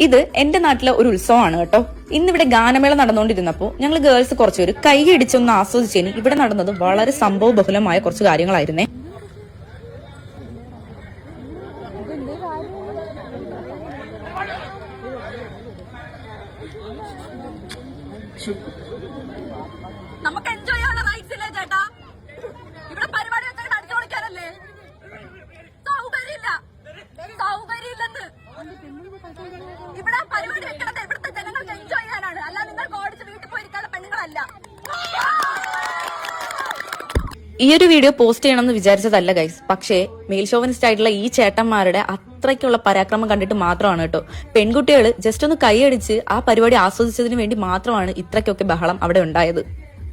ഇത് എന്റെ നാട്ടിലെ ഒരു ഉത്സവമാണ് കേട്ടോ. ഇന്നിവിടെ ഗാനമേള നടന്നുകൊണ്ടിരുന്നപ്പോൾ ഞങ്ങൾ ഗേൾസ് കുറച്ചുപേര് കൈയടിച്ചൊന്ന് ആസ്വദിച്ചതിന് ഇവിടെ നടന്നത് വളരെ സംഭവ ബഹുലമായ കുറച്ച് കാര്യങ്ങളായിരുന്നേ. നമുക്ക് ഈ ഒരു വീഡിയോ പോസ്റ്റ് ചെയ്യണമെന്ന് വിചാരിച്ചതല്ല ഗൈസ് പക്ഷേ മെയിൽ ഷോവനിസ്റ്റ് ആയിട്ടുള്ള ഈ ചേട്ടന്മാരുടെ അത്രയ്ക്കുള്ള പരാക്രമം കണ്ടിട്ട് മാത്രമാണ് കേട്ടോ. പെൺകുട്ടികൾ ജസ്റ്റ് ഒന്ന് കൈയടിച്ച് ആ പരിപാടി ആസ്വദിച്ചതിന് വേണ്ടി മാത്രമാണ് ഇത്രയ്ക്കൊക്കെ ബഹളം അവിടെ ഉണ്ടായത്.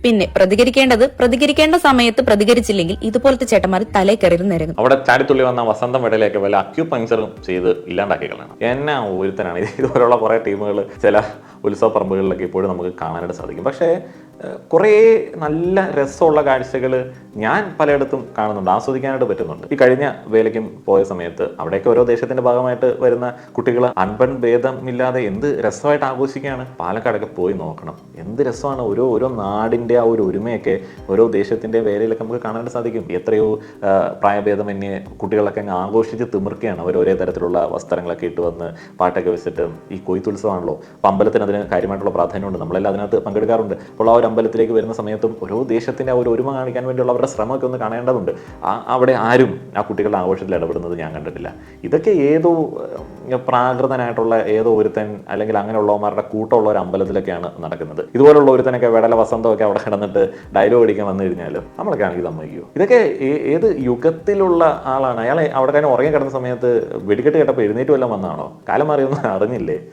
പിന്നെ പ്രതികരിക്കേണ്ടത് പ്രതികരിക്കേണ്ട സമയത്ത് പ്രതികരിച്ചില്ലെങ്കിൽ ഇതുപോലത്തെ ചേട്ടന്മാർ തലേ കയറി നിരങ്ങും. അവിടെ ചാടിത്തുള്ളി വന്ന വസന്തം വെടലേക്ക് വല്ല അക്യൂപങ്ചറും ചെയ്ത് ഇല്ലാണ്ടാക്കി കളയണം എന്നാ ഒരുത്തനാണ്. ഇതുപോലുള്ള കുറേ ടീമുകൾ ചില ഉത്സവ പറമ്പുകളിലൊക്കെ ഇപ്പോഴും നമുക്ക് കാണാനായിട്ട് സാധിക്കും. പക്ഷേ കുറേ നല്ല രസമുള്ള കാഴ്ചകൾ ഞാൻ പലയിടത്തും കാണുന്നുണ്ട് ആസ്വദിക്കാനായിട്ട് പറ്റുന്നുണ്ട്. ഈ കഴിഞ്ഞ വേലയ്ക്കും പോയ സമയത്ത് അവിടെയൊക്കെ ഓരോ ദേശത്തിന്റെ ഭാഗമായിട്ട് വരുന്ന കുട്ടികൾ അൺപൺ ഭേദമില്ലാതെ എന്ത് രസമായിട്ട് ആഘോഷിക്കുകയാണ്? പാലക്കാടൊക്കെ പോയി നോക്കണം. എന്ത് രസമാണ് ഓരോ ഓരോ നാടിന്റെ ആ ഒരു ഒരുമയൊക്കെ ഓരോ ദേശത്തിന്റെ വേലയിലൊക്കെ നമുക്ക് കാണാൻ സാധിക്കും. എത്രയോ പ്രായഭേദം പ്രായഭേദമന്യേ കുട്ടികളൊക്കെ അങ്ങ് ആഘോഷിച്ച് തിമിർക്കുകയാണ്. അവർ ഒരേ തരത്തിലുള്ള വസ്ത്രങ്ങളൊക്കെ ഇട്ട് വന്ന് പാട്ടൊക്കെ വെച്ചിട്ട് ഈ കൊയ്ത്തുത്സവമാണല്ലോ. അപ്പോൾ അമ്പലത്തിന് അതിന് കാര്യമായിട്ടുള്ള പ്രാധാന്യമുണ്ട്. നമ്മളെല്ലാം അതിനകത്ത് പങ്കെടുക്കാറുണ്ട്. അപ്പോൾ ആ ഒരു അമ്പലത്തിലേക്ക് വരുന്ന സമയത്തും ഓരോ ദേശത്തിന്റെ ഒരു ഒരുമ കാണിക്കാൻ വേണ്ടിയുള്ള അവരുടെ ശ്രമമൊക്കെ ഒന്ന് കാണേണ്ടതുണ്ട്. ആ അവിടെ ആരും ആ കുട്ടികളുടെ ആഘോഷത്തിൽ ഇടപെടുന്നത് ഞാൻ കണ്ടിട്ടില്ല. ഇതൊക്കെ ഏതോ പ്രാകൃതനായിട്ടുള്ള ഏതോ ഒരുത്തൻ അല്ലെങ്കിൽ അങ്ങനെയുള്ളവന്മാരുടെ കൂട്ടമുള്ള ഒരു അമ്പലത്തിലൊക്കെയാണ് നടക്കുന്നത്. ഇതുപോലുള്ള ഒരുത്തനൊക്കെ വെടല വസന്തമൊക്കെ അവിടെ കിടന്നിട്ട് ഡയലോഗ് അടിക്കാൻ വന്നു കഴിഞ്ഞാൽ നമ്മളൊക്കെ ആണെങ്കിൽ സമ്മതിക്കുമോ ഇതൊക്കെ ഏത് യുഗത്തിലുള്ള ആളാണ്? അയാൾ അവിടെ തന്നെ ഉറങ്ങി കിടന്ന സമയത്ത് വെടിക്കെട്ട് കേട്ടപ്പോൾ എഴുന്നേറ്റ് വല്ലതും വന്നാണോ? കാലം മാറിയൊന്നും അറിഞ്ഞില്ലേ?